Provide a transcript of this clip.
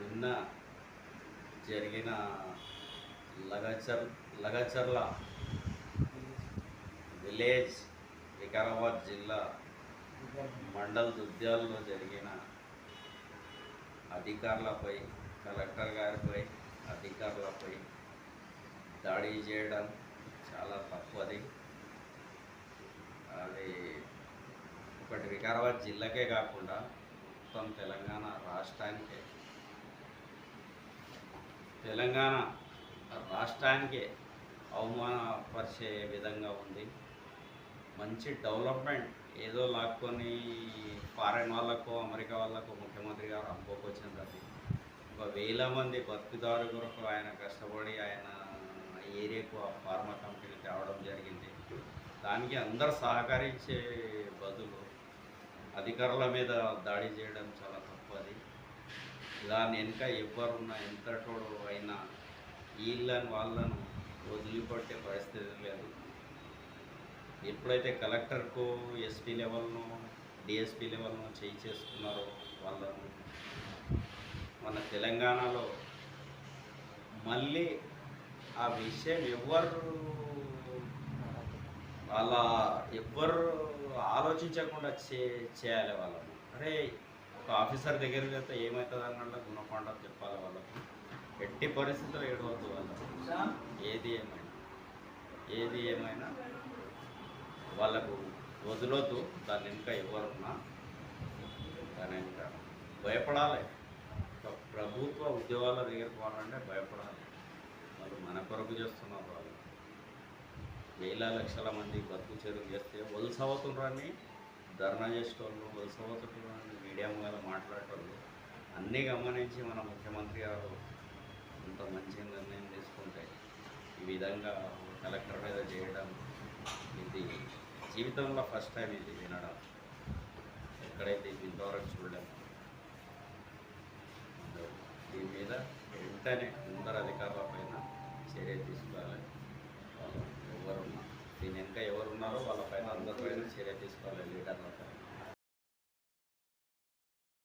నిన్న జరిగిన లగచర్ లగచర్ల విలేజ్ వికారాబాద్ జిల్లా మండల్ దుద్యాలలో జరిగిన అధికారులపై కలెక్టర్ గారిపై అధికారులపై దాడి చేయడం చాలా తక్కువది అది ఒకటి వికారాబాద్ జిల్లాకే కాకుండా మొత్తం తెలంగాణ రాష్ట్రానికే. తెలంగాణ రాష్ట్రానికి అవమానపరిచే విధంగా ఉంది. మంచి డెవలప్మెంట్ ఏదో లాక్కొని ఫారెన్ వాళ్ళకు అమెరికా వాళ్ళకు ముఖ్యమంత్రి గారు అమ్ముకోకొచ్చింది అది. ఒక వేల మంది బతుకుదారు కొరకు ఆయన కష్టపడి ఆయన ఏరియాకు ఆ ఫార్మా కంపెనీ తేవడం జరిగింది. దానికి అందరు సహకరించే బదులు అధికారుల మీద దాడి చేయడం చాలా తప్పు అది. దాని వెనుక ఎవరున్నా ఎంతటోడు అయినా వీళ్ళని వాళ్ళను వదిలిపెట్టే పరిస్థితి లేదు. ఎప్పుడైతే కలెక్టర్కు ఎస్పీ లెవెల్ను డిఎస్పీ లెవెల్ను చేయి చేసుకున్నారో వాళ్ళను మన తెలంగాణలో మళ్ళీ ఆ విషయం ఎవరు వాళ్ళ ఎవ్వరు ఆలోచించకుండా చే చేయాలి వాళ్ళను. అరే ఒక ఆఫీసర్ దగ్గరికి వెళ్తే ఏమవుతుంది అన్నట్టు గుణపాఠం చెప్పాలి వాళ్ళకు. ఎట్టి పరిస్థితుల్లో ఏడవద్దు వాళ్ళకు. ఏది ఏమైనా. ఏది ఏమైనా వాళ్ళకు వదలొద్దు. దాని ఇంకా ఎవరున్నా దాని ఇంకా భయపడాలి. ప్రభుత్వ ఉద్యోగాల దగ్గరికి పోవాలంటే భయపడాలి. వాళ్ళు మన కొరకు చేస్తున్నారు వాళ్ళు. వేల లక్షల మంది బతుకు చెరువు చేస్తే వలస అవుతుండ్రని ధర్నా చేసేవాళ్ళు వలస మీడియా మీద మాట్లాడేటోళ్ళు అన్నీ గమనించి మన ముఖ్యమంత్రి గారు ఇంత మంచి నిర్ణయం తీసుకుంటే ఈ విధంగా కలెక్టర్ మీద చేయడం ఇది జీవితంలో ఫస్ట్ టైం ఇది వినడం. ఎక్కడైతే ఇది ఇంతవరకు చూడలేము దీని మీద వెంటనే అందరు అధికారుల పైన చర్య తీసుకోవాలి వాళ్ళు ఎవరున్నా దీని వెనుక ఎవరున్నారో వాళ్ళ పైన అందరిపైన చర్య తీసుకోవాలి లీడర్ల